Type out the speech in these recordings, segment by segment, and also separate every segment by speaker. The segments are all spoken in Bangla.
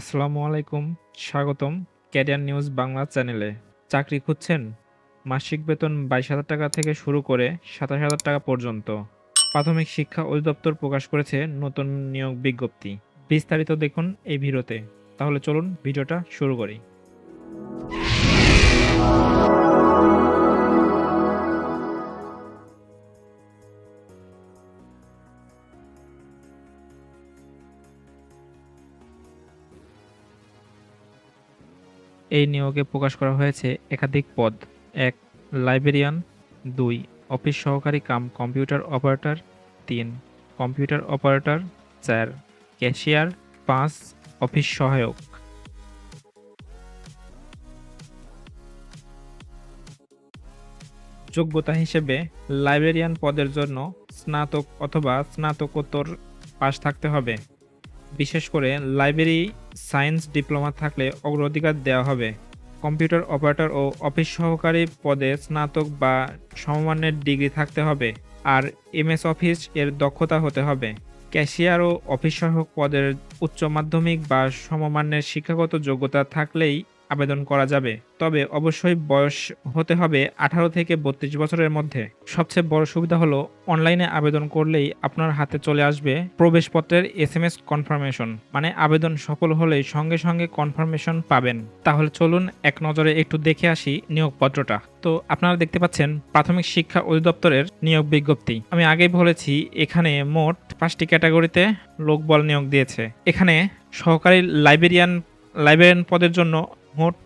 Speaker 1: আসসালামু আলাইকুম, স্বাগতম ক্যারিয়ার নিউজ বাংলা চ্যানেলে। চাকরি খুঁজছেন? মাসিক বেতন বাইশ হাজার টাকা থেকে শুরু করে সাতাশ হাজার টাকা পর্যন্ত। প্রাথমিক শিক্ষা অধিদপ্তর প্রকাশ করেছে নতুন নিয়োগ বিজ্ঞপ্তি। বিস্তারিত দেখুন এই ভিডিওতে। তাহলে চলুন ভিডিওটা শুরু করি। এই নিয়োগে প্রকাশ করা হয়েছে একাধিক পদ। এক, লাইব্রেরিয়ান। দুই, অফিস সহকারী কাম কম্পিউটার অপারেটর। তিন, কম্পিউটার অপারেটর। চার, ক্যাশিয়ার। পাঁচ, অফিস সহায়ক। যোগ্যতা হিসেবে লাইব্রেরিয়ান পদের জন্য স্নাতক অথবা স্নাতকোত্তর পাশ থাকতে হবে। বিশেষ করে লাইব্রেরি সায়েন্স ডিপ্লোমা থাকলে অগ্রাধিকার দেওয়া হবে। কম্পিউটার অপারেটর ও অফিস সহকারী পদে স্নাতক বা সমমানের ডিগ্রি থাকতে হবে আর এমএস অফিস এর দক্ষতা হতে হবে। ক্যাশিয়ার ও অফিস সহায়ক পদের উচ্চ মাধ্যমিক বা সমমানের শিক্ষাগত যোগ্যতা থাকলেই আবেদন করা যাবে। তবে অবশ্যই বয়স হতে হবে আঠারো থেকে বত্রিশ বছরের মধ্যে। সবচেয়ে বড় সুবিধা হলো, অনলাইনে আবেদন করলেই আপনার হাতে চলে আসবে প্রবেশপত্রের এস এম এস কনফার্মেশন। মানে আবেদন সফল হলেই সঙ্গে সঙ্গে কনফার্মেশন পাবেন। তাহলে চলুন এক নজরে একটু দেখে আসি নিয়োগপত্রটা। তো আপনারা দেখতে পাচ্ছেন, প্রাথমিক শিক্ষা অধিদপ্তরের নিয়োগ বিজ্ঞপ্তি। আমি আগেই বলেছি, এখানে মোট পাঁচটি ক্যাটাগরিতে লোকবল নিয়োগ দিয়েছে। এখানে সহকারী লাইব্রেরিয়ান লাইব্রেরিয়ান পদের জন্য মোট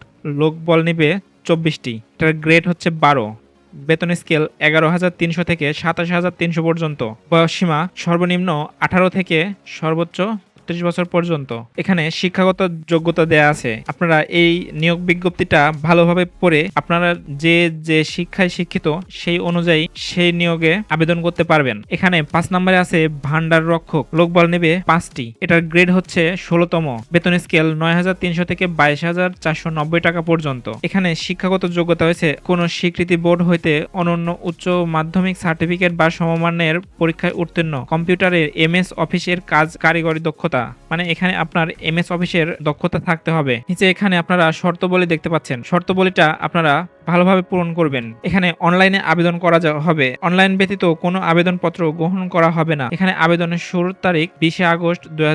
Speaker 1: লোকবল নিবে চব্বিশটি। এটার গ্রেড হচ্ছে বারো। বেতন স্কেল এগারো হাজার তিনশো থেকে সাতাশ হাজার তিনশো পর্যন্ত। বয়সসীমা সর্বনিম্ন আঠারো থেকে সর্বোচ্চ ত্রিশ বছর পর্যন্ত এখানে শিক্ষাগত যোগ্যতা দেয়া আছে। আপনারা এই নিয়োগ বিজ্ঞপ্তিটা ভালোভাবে পড়ে আপনারা যে যে শিক্ষায় শিক্ষিত সেই অনুযায়ী সেই নিয়োগে আবেদন করতে পারবেন। এখানে পাঁচ নম্বরে আছে ভান্ডার রক্ষক। লোকবল নেবে পাঁচটি। এটার গ্রেড হচ্ছে ষোলোতম। বেতন স্কেল নয় হাজার তিনশো থেকে বাইশ হাজার চারশো নব্বই টাকা পর্যন্ত। এখানে শিক্ষাগত যোগ্যতা হয়েছে কোন স্বীকৃতি বোর্ড হইতে অনন্য উচ্চ মাধ্যমিক সার্টিফিকেট বা সমমানের পরীক্ষায় উত্তীর্ণ। কম্পিউটারের এমএস অফিসের কাজ কারিগরি দক্ষতা মানে এখানে আপনার এমএস অফিসের দক্ষতা থাকতে হবে। নিচে এখানে আপনারা শর্ত শর্তবলী দেখতে পাচ্ছেন। শর্তবলীটা আপনারা ভালোভাবে পূরণ করবেন। এখানে অনলাইনে আবেদন করা হবে। অনলাইন ব্যতীত কোনো আবেদনপত্র গ্রহণ করা হবে না। এখানে আবেদনের শুরুর তারিখ বিশে আগস্ট দুই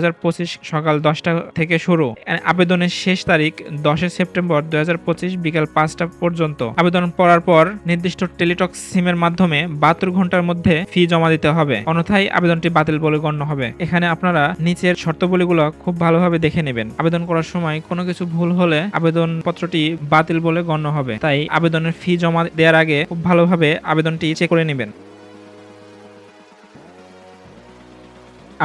Speaker 1: সকাল দশটা থেকে শুরু। আবেদনের শেষ তারিখ দশই সেপ্টেম্বর দুই হাজার পঁচিশ বিকাল পাঁচটা পর্যন্ত। আবেদন পড়ার পর নির্দিষ্ট টেলিটক সিমের মাধ্যমে বাহাত্তর ঘণ্টার মধ্যে ফি জমা দিতে হবে। অন্যথায় আবেদনটি বাতিল বলে গণ্য হবে। এখানে আপনারা নিচের শর্তবলীগুলো খুব ভালোভাবে দেখে নেবেন। আবেদন করার সময় কোনো কিছু ভুল হলে আবেদন পত্রটি বাতিল বলে গণ্য হবে। তাই আবেদনের ফি জমা দেওয়ার আগে খুব ভালোভাবে আবেদনটি চেক করে নেবেন।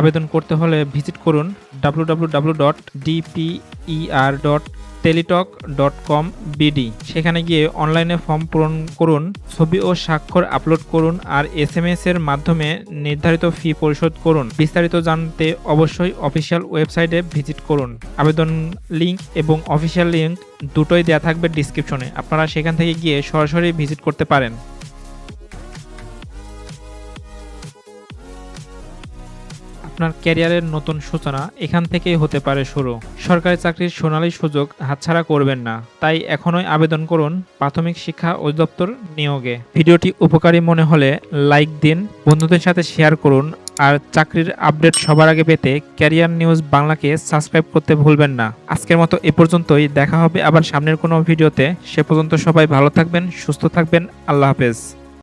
Speaker 1: আবেদন করতে হলে ভিজিট করুন W W W dot DPER dot Teletalk dot com BD সেখানে গিয়ে অনলাইনে ফর্ম পূরণ করুন, ছবি ও স্বাক্ষর আপলোড করুন আর এস এম এস এর মাধ্যমে নির্ধারিত ফি পরিশোধ করুন। বিস্তারিত জানতে অবশ্যই অফিসিয়াল ওয়েবসাইটে ভিজিট করুন। আবেদন লিঙ্ক এবং অফিসিয়াল লিঙ্ক দুটোই দেওয়া থাকবে ডিসক্রিপশনে আপনারা সেখান থেকে গিয়ে সরাসরি ভিজিট করতে পারেন। আপনার ক্যারিয়ারের নতুন সূচনা এখান থেকেই হতে পারে শুরু। সরকারি চাকরির সোনালী সুযোগ হাতছাড়া করবেন না। তাই এখনই আবেদন করুন প্রাথমিক শিক্ষা অধিদপ্তর নিয়োগে। ভিডিওটি উপকারী মনে হলে লাইক দিন, বন্ধুদের সাথে শেয়ার করুন, আর চাকরির আপডেট সবার আগে পেতে ক্যারিয়ার নিউজ বাংলাকে সাবস্ক্রাইব করতে ভুলবেন না। আজকের মতো এ পর্যন্তই, দেখা হবে আবার সামনের কোনো ভিডিওতে। সে পর্যন্ত সবাই ভালো থাকবেন, সুস্থ থাকবেন, আল্লাহ হাফেজ।